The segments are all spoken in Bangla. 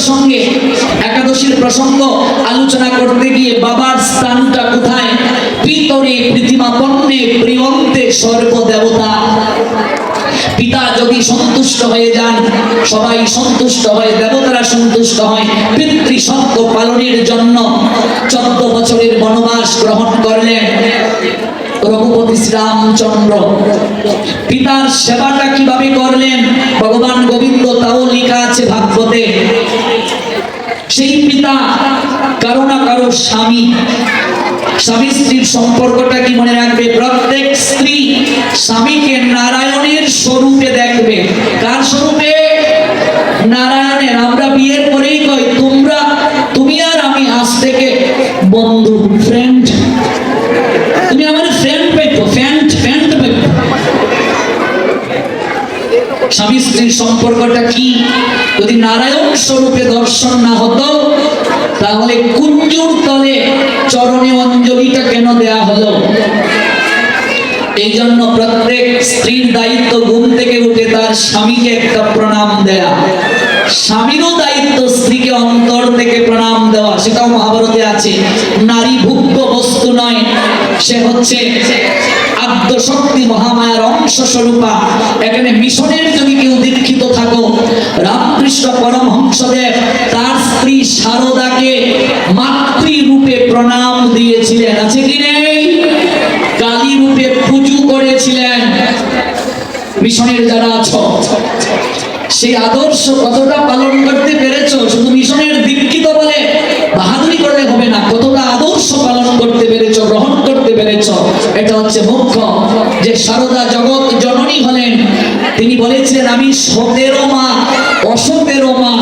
প্রসঙ্গে, একাদশীর প্রসঙ্গ আলোচনা করতে গিয়ে বাবার স্থানটা কোথায়? ভিতরে পৃথিমাপন্নে প্রিয়ন্তে সর্বদেবতা। পিতা যদি সন্তুষ্ট হয়ে যান, সবাই সন্তুষ্ট হয়, দেবতারা সন্তুষ্ট হয় পিতৃ সত্য পালনের জন্য চোদ্দ বছরের বনবাস গ্রহণ করলেন রঘুপতি শ্রীরামচন্দ্র। পিতার সেবাটা কীভাবে করলেন? ভগবান সেই পিতা, কারও না কারও স্বামী। স্বামী স্ত্রীর সম্পর্কটা কি মনে রাখবে? প্রত্যেক স্ত্রী স্বামীকে নারায়ণের স্বরূপে দেখবে। স্বামী স্ত্রীর সম্পর্কটা কি? যদি নারায়ণ স্বরূপে দর্শন না হতো, তাহলে কুঞ্জুর তলে চরণে অঞ্জলিটা কেন দেয়া হলো? এই জন্য প্রত্যেক স্ত্রীর দায়িত্ব ঘুম থেকে উঠে তার স্বামীকে একটা প্রণাম দেয়া। স্বামীরও দায়িত্ব স্ত্রীকে অন্তর থেকে প্রণাম দেওয়া। সেটাও মহাভারতে আছে। নারী ভুক্ত বস্তু নয়, সে হচ্ছে আদ্য শক্তি মহামায়ার অংশ স্বরূপা। এখানে মিশনের যদি কেউ দীক্ষিত থাকো। রামকৃষ্ণ পরমহংসদেব তার স্ত্রী শারদাকে মাতৃরূপে প্রণাম দিয়েছিলেন। আছে কি নেই? কালী রূপে পুজো করেছিলেন। মিশনের যারা আছো, সেই আদর্শ কতটা পালন করতে পেরেছ? শুধু মিশনের এটা হচ্ছে মুখ্য যে সারদা জগৎ জননী হলেন। তিনি বলেছিলেন, আমি সতেরো মা, অসতেরো মা,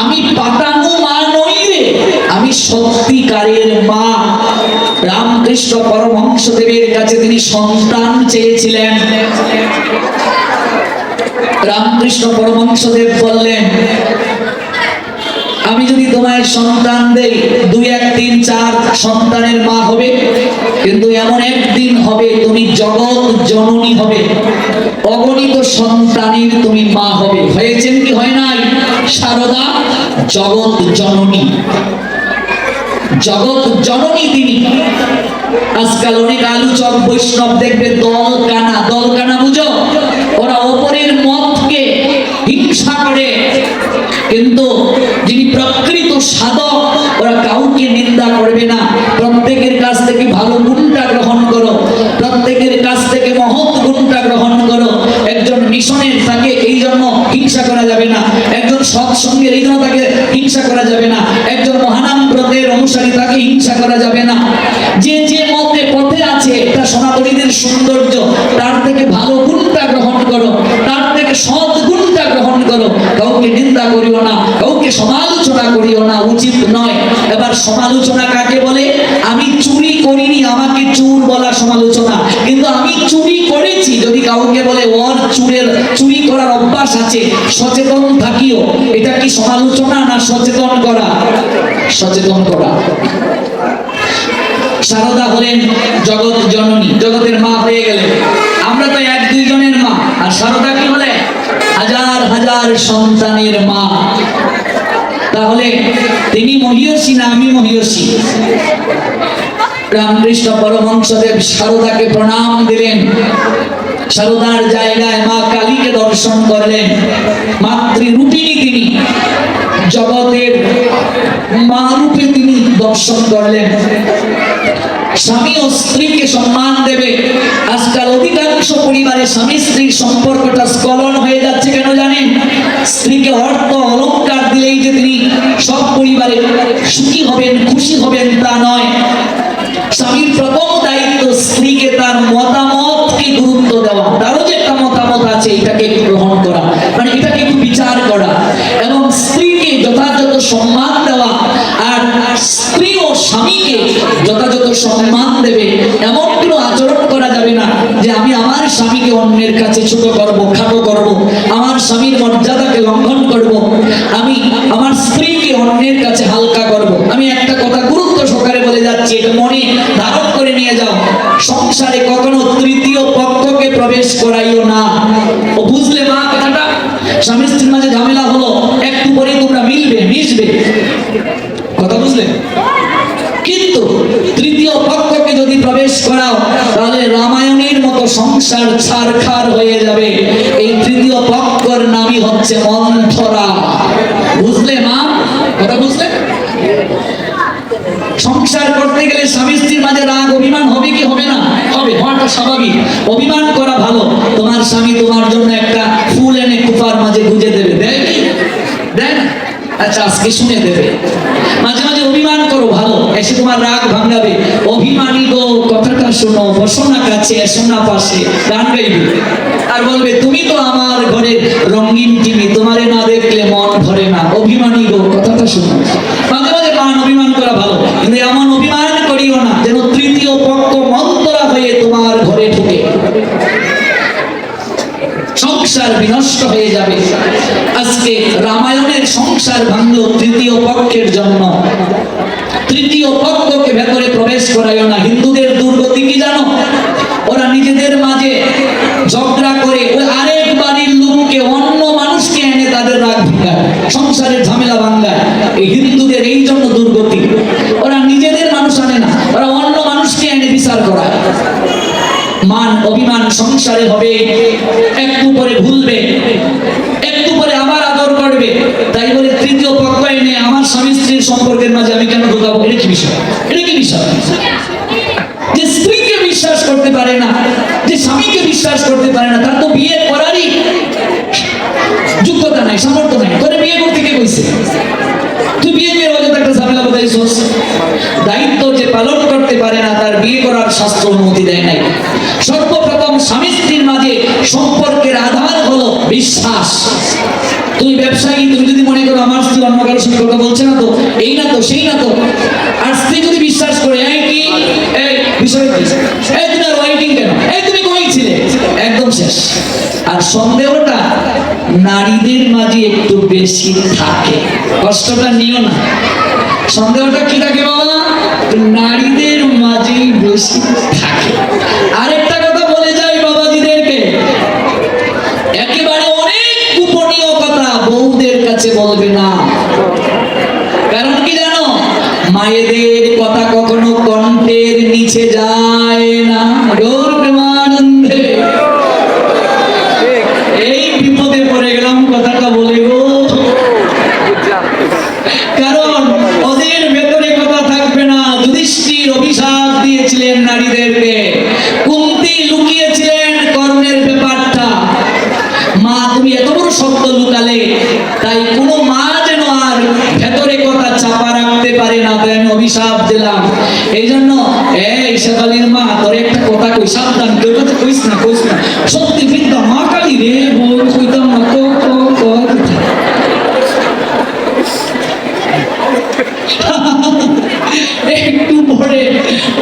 আমি পাতানো মা নই রে, আমি সত্যিকারের মা। রামকৃষ্ণ পরমহংসদেবের কাছে তিনি সন্তান চেয়েছিলেন। রামকৃষ্ণ পরমহংসদেব বললেন তোমায় সন্তান দেই। দুই এক তিন চার সন্তানের মা হবে। কিন্তু এমন একদিন হবে তুমি জগৎ জননী হবে। অগণিত সন্তানের তুমি মা হবে। হয়েছেন কি হয় নাই? সারদা জগৎ জননী। জগৎ জননী তিনি। আজকাল অনেক আলোচক বৈষ্ণব দেখবে, দল কানা দল কানা বুঝো? ওরা ওপরের মতকে হিংসা করে। কিন্তু সাধক, ওরা কাউকে নিন্দা করবে না। প্রত্যেকের কাছ থেকে ভালো গুণটা গ্রহণ করো। প্রত্যেকের কাছ থেকে মহৎ গুণটা গ্রহণ করো। একজন মিশনের তাকে এই জন্য হিংসা করা যাবে না। একজন সৎসঙ্গের এই জন্য তাকে হিংসা করা যাবে না। একজন মহানাম ব্রতের অনুসারী তাকে হিংসা করা যাবে না। যে যে মতে পথে আছে, এটা সনাতনীদের সৌন্দর্য। তার থেকে ভালো গুণটা গ্রহণ করো। তার থেকে সৎ গুণটা গ্রহণ করো। কাউকে নিন্দা করিও না। কাউকে সমালোচনা করিও না, উচিত নয়। এবার সমালোচনা কাকে বলে? আমি চুরি করিনি, আমাকে চুর বলা সমালোচনা। কিন্তু আমি চুরি করেছি, যদি কাউকে বলে, ওর চুরের, চুরি করার অভ্যাস আছে, সচেতন থাকিও। এটা কি সমালোচনা না সচেতন করা? সচেতন করা। সারদা হলেন জগৎ জননী, জগতের মা হয়ে গেলেন। আমরা তো এক দুইজনের মা, আর সারদা কি হলে হাজার হাজার সন্তানের মা। তাহলে তিনি মহিয়সী না আমি মহিয়সী? রামকৃষ্ণ পরমহংসদেব সারদাকে প্রণাম দিলেন। সারদার জায়গায় মা কালীকে দর্শন করলেন। মাতৃরূপিণী তিনি। জগতের মা রূপে তিনি দর্শন করলেন। স্বামী ও স্ত্রীকে সম্মান দেবে। আজকাল অধিকাংশ পরিবারে স্বামী স্ত্রীর সম্পর্কটা স্খলন হয়ে যাচ্ছে কেন জানেন? স্ত্রীকে অর্থ তিনি সব সুখী হবেন, খুশি হবেন তা নয়। স্বামীর প্রথম দায়িত্ব, স্ত্রীকে তার মতামতকে গুরুত্ব দেওয়া। তারও যে একটা মতামত আছে, এটাকে গ্রহণ করা। মানে এটাকে একটু বিচার করা। এবং স্ত্রীকে যথাযথ সম্মান দেওয়া আর স্ত্রী ও স্বামীকে যথাযথ সম্মান দেবে। এমন কোনো আচরণ করা যাবে না যে, আমি আমার স্বামীকে অন্যের কাছে ছোট করব, খাটো করব। আমার স্বামীর মর্যাদাকে কথা কিন্তু তৃতীয় পক্ষকে যদি প্রবেশ করাও, তাহলে রামায়ণের মতো সংসার হয়ে যাবে। এই তৃতীয় পক্ষর নামই হচ্ছে মন্থরা বুঝলে মা? কথা বুঝলে? সংসার করতে গেলে স্বামী স্ত্রীর মাঝে রাগ, অভিমান হবে কি হবে না? হবে, হওয়াটা স্বাভাবিক। অভিমান করা ভালো। তোমার স্বামী তোমার জন্য একটা ফুল এনে কুপার মাঝে গুঁজে দেবে। আজকে শুনে দেবে। মাঝে মাঝে অভিমান করো ভালো, এসে তোমার রাগ ভাঙাবে অভিমানী গো, কথাটা শোনো, বসো না কাছে, এসো না পাশে, গান গাইবে। আর বলবে, তুমি তো আমার ঘরে রঙিন টিভি, তোমারে না দেখলে মন ভরে না। অভিমানী গো, কথাটা শোনো মাঝে মাঝে মান অভিমান করা ভালো কিন্তু এমন অভিমান করিও না যেন তৃতীয় পক্ষ মন্তরা হয়ে তোমার ঘরে ঢুকে সংসার বিনষ্ট হয়ে যাবে। আজকে রামায়ণের সংসার ভাঙল তৃতীয় পক্ষের জন্য। তৃতীয় পক্ষকে ভেতরে প্রবেশ করাইও না। হিন্দুদের দুর্গতি কি জানো? ওরা নিজেদের মাঝে ঝগড়া করে ওই আরেক বাড়ির লোককে অন্য মানুষকে এনে তাদের রাগ ভাঙায়, সংসারের ঝামেলা ভাঙায়। এই হিন্দুদের এই জন্য দুর্গতি। ওরা নিজেদের মানুষ আনে না, ওরা অন্য মানুষকে এনে বিচার করায়। মান, অভিমান সংসারে হবে। পরে ভুলবে, একটু পরে আবার আদর করবে। তাই বলে তৃতীয় পক্ষ এনে আমার স্বামী স্ত্রীর সম্পর্কের মাঝে আমি কেন ঢোকাবো? এটা কি বিষয়? এটা কি বিষয়? যে স্ত্রীকে বিশ্বাস করতে পারে না, যে স্বামীকে বিশ্বাস করতে পারে না, তার তো বিয়ে করারই যোগ্যতা নাই, সামর্থ্য নাই। তোরে বিয়ে করতে কে কইছে? তুই বিয়ে দিয়ে অযথা একটা ঝামেলা বাধাইছস দায়িত্ব যে পালন করতে পারে না, তার বিয়ে করার শাস্ত্র অনুমতি দেয় নাই। সর্বপ্রথম স্বামী স্ত্রীর মাঝে সম্পর্কের আধার হলো বিশ্বাস তুমি ব্যবসায়ী তুমি যদি মনে করো আমার স্ত্রী অন্য কারোর সঙ্গে কথা বলছে না তো এই না তো সেই আর স্ত্রী যদি বিশ্বাস করে কি? বিষয় কেন? এই তুমি একদম শেষ। আর সন্দেহটা নারীদের মাঝে একটু বেশি থাকে। কষ্টটা নিও না। সন্দেহটা কি থাকে বাবা নারীদের মাঝেই বেশি থাকে আরেকটা কথা বলে যাই বাবাজিদেরকে একেবারে অনেক গোপনীয় কথা বউদের কাছে বলবে না কারণ কি জানো মায়েদের কথা কখনো কণ্ঠের নিচে যায় না। এই বিপদে গেলাম, কথাটা বলে কারণ ওদের ভেতরে কথা থাকবে না। অভিশাপ দিয়েছিলেন নারীদেরকে কুন্তি লুকিয়েছিলেন কর্ণের ব্যাপারটা মা তুমি এত বড় শব্দ লুকালে তাই কোনো মা যেন আর ভেতরে কথা চাপা রাখতে পারে না তাই আমি অভিশাপ দিলাম এই জন্য এই শেফালির মা তোর একটা কথা কই সাবধান তোর কথা কইস না কইস বিদ্যা মা কালী রে বল কইতাম না, তো তো তো একটু পরে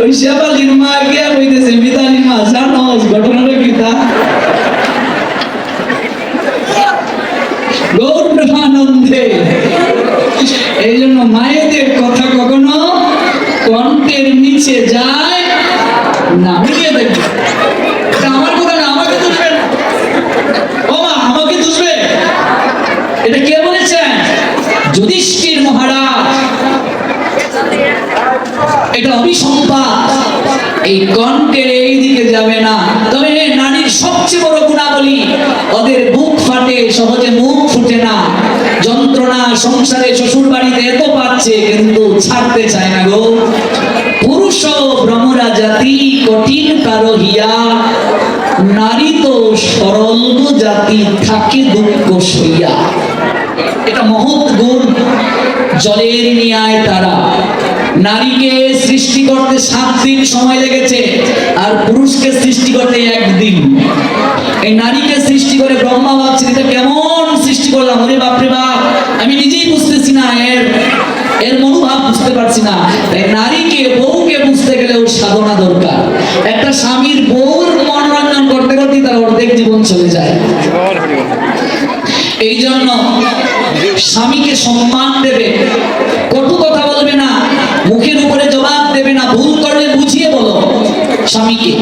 ওই শেফালির মা গিয়া কইতেছে মিতালির মা, জানো ঘটনাটা কি তা? এই জন্য মায়েদের কথা কখনো কণ্ঠের নিচে যায় না মিলিয়ে দেখবে এটা আমার কথা না আমাকে দুষবে না। ও মা আমাকে দুষবে এটা কে বলেছেন যুধিষ্ঠির মহারাজ। এটা অভিসম্পাদ। এই কণ্ঠের এই দিকে যাবে না। তবে নারীর সবচেয়ে বড় গুণাবলী, ওদের বুক ফাটে, সহজে মুখ ফুটে না। যন্ত্রণা, সংসারে শ্বশুর বাড়িতে এত পাচ্ছে, কিন্তু ছাড়তে চায় না গো। পুরুষ ভ্রমরা জাতি কঠিন কারও হিয়া নারী তো সরল জাতি, থাকে দুঃখ সইয়া এটা মহৎ গুণ। জলের নিয়ায় তারা। নারীকে সৃষ্টি করতে সাত দিন সময় লেগেছে আর পুরুষকে সৃষ্টি করতে একদিন। এই নারীকে সৃষ্টি করে ব্রহ্মা ভাবছে এটা কেমন সৃষ্টি করলাম? ওরে বাপরে বাপ আমি নিজেই বুঝতেছি না। এর এর মনোভাব বুঝতে পারছি না। তাই নারীকে বউকে বুঝতে গেলেও সাধনা দরকার। একটা স্বামীর বউর মনোরঞ্জন করতে করতে তার অর্ধেক জীবন চলে যায়। এই জন্য স্বামীকে সম্মান দেবে। কটু কথা বলবে না, মুখের উপরে জবাব দেবে না, ভুল করলে বুঝিয়ে বলো স্বামীকে।